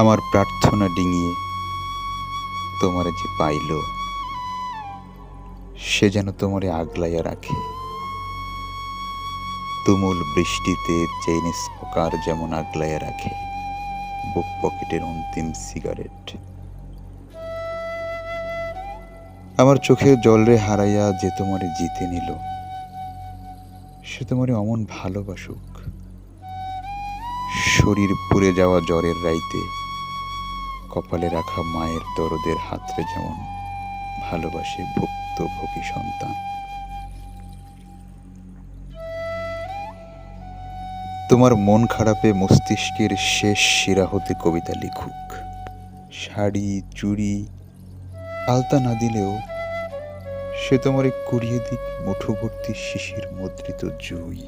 আমার প্রার্থনা ডিঙিয়ে তোমারে যে পাইল, সে যেন তোমারে আগলাইয়া রাখে। তুমুল বৃষ্টিতে চেইন স্মোকার যেমন আগলাইয়া রাখে, বুক পকেটের অন্তিম সিগারেট। আমার চোখে জলরে হারাইয়া যে তোমারে জিতে নিল, সে তোমারে অমন ভালোবাসুক। শরীর পুড়ে যাওয়া জ্বরের রাইতে কপালে রাখা মায়ের দরদের হাতরে যেমন ভালোবাসে ভুক্ত ভোগী সন্তান। তোমার মন খারাপে মস্তিষ্কের শেষ শিরা হতে কবিতা লিখুক। শাড়ি, চুড়ি, আলতা না দিলেও সে তোমারে কুড়িয়ে দিক মুঠোভর্তি শিশির মুদ্রিত জুই।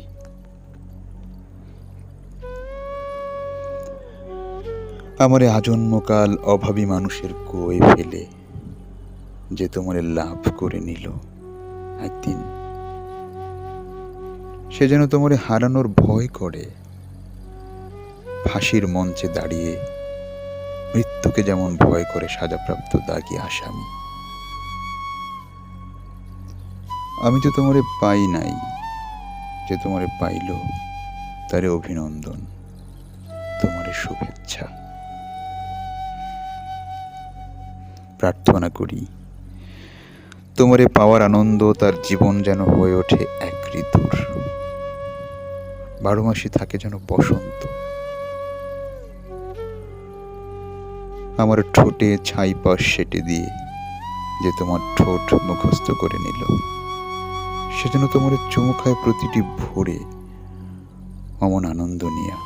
আমারে আজন্মকাল অভাবী মানুষের কোয়ে ফেলে যে তোমারে লাভ করে নিল একদিন। সে যেন তোমারে হারানোর ভয় করে, ফাঁসির মঞ্চে দাঁড়িয়ে মৃত্যুকে যেমন ভয় করে সাজাপ্রাপ্ত দাগি আসামি। আমি তো তোমারে পাই নাই যে তোমারে পাইল তারে অভিনন্দন, তোমারে শুভেচ্ছা। প্রার্থনা করি। তোমারে পাওয়ার আনন্দ তার জীবন যেন হয়ে ওঠে এক ঋতুর। বারো মাসে থাকে যেন বসন্ত। আমার ঠোঁটে ছাই পাশ সেটে দিয়ে যে তোমার ঠোঁট মুখস্থ করে নিল সে যেন তোমার চুমু খায় প্রতিটি ভোরে অমন আনন্দ নিয়া।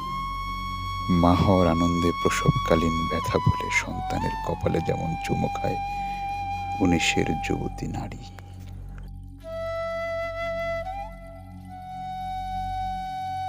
মা হওয়ার আনন্দে প্রসবকালীন ব্যথা বলে সন্তানের কপালে যেমন চুমো খায় উনিশের যুবতী নারী।